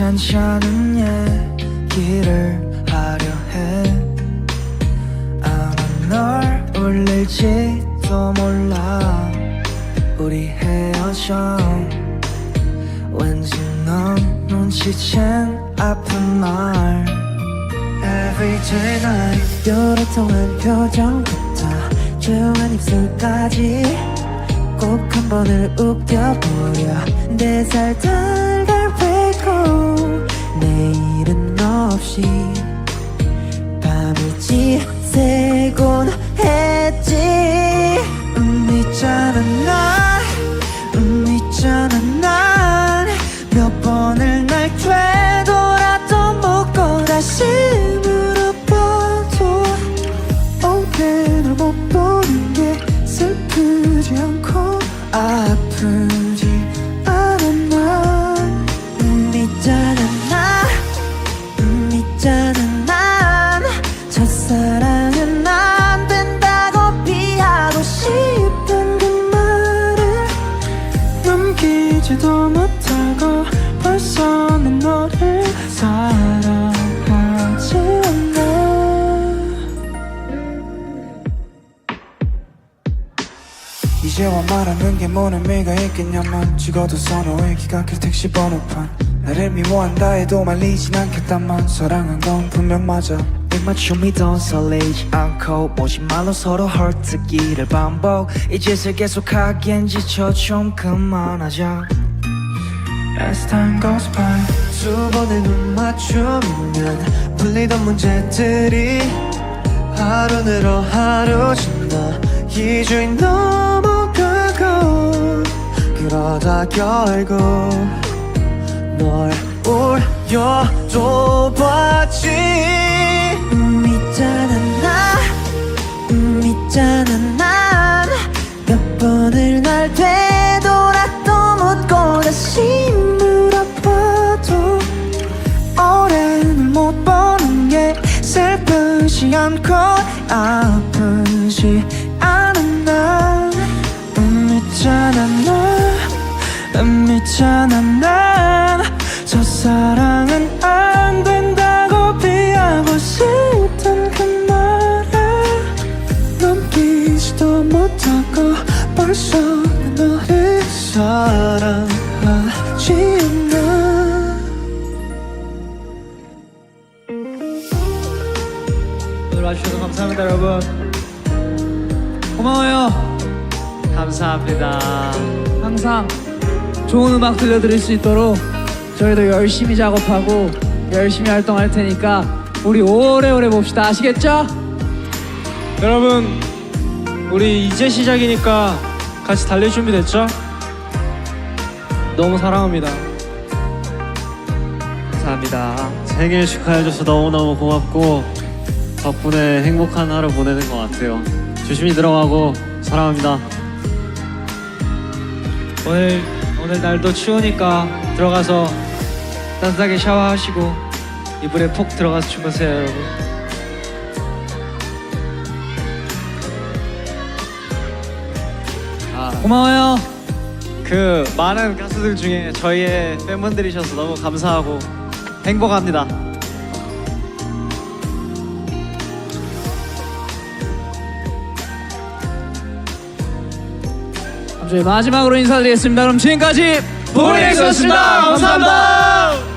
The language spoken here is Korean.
않은 얘기를 하려 해. 아마 널 울릴지도 몰라. 우리 헤어져. 왠지 넌 눈치챈 아픈 말. Everyday night 요렇통한 표정부터 조용한 입술까지 꼭 한 번을 웃겨보려. 내살달 넘기지도 못하고 벌써 난 너를 사랑하지 않나 이제와 말하는 게뭔 의미가 있겠냐만 죽어도 선호해 기각할 택시 번호판. 나를 미워한다 해도 말리진 않겠다만 사랑한 건 분명 맞아 입맞춤이 더 설레지 않고 오지 말로 서로 헐뜯기를 반복. 이 짓을 계속하기엔 지쳐 좀 그만하자. As time goes by. 두 번의 눈 맞춤이면 풀리던 문제들이 하루 늘어 하루 지나 2주이 넘어가고 그러다 결국 널 울려줘 봤지 아프지 않은 날 음, 있잖아 넌음 있잖아 난 첫사랑은 안 된다고 피하고 싶던 그 말을 넘기지도 못하고 벌써 난 너를 사랑하지 않나 오늘 와주셔서 감사합니다 여러분 고마워요 감사합니다. 항상 좋은 음악 들려드릴 수 있도록 저희도 열심히 작업하고 열심히 활동할 테니까 우리 오래오래 봅시다 아시겠죠? 여러분, 우리 이제 시작이니까 같이 달릴 준비 됐죠? 너무 사랑합니다. 감사합니다 생일 축하해줘서 너무너무 고맙고 덕분에 행복한 하루 보내는 것 같아요. 조심히 들어가고 사랑합니다. 오늘 오늘 날도 추우니까 들어가서 따뜻하게 샤워하시고 이불에 푹 들어가서 주무세요, 여러분. 고마워요 그 많은 가수들 중에 저희의 팬분들이셔서 너무 감사하고 행복합니다. 저희 마지막으로 인사드리겠습니다. 그럼 지금까지 보리엑스였습니다. 감사합니다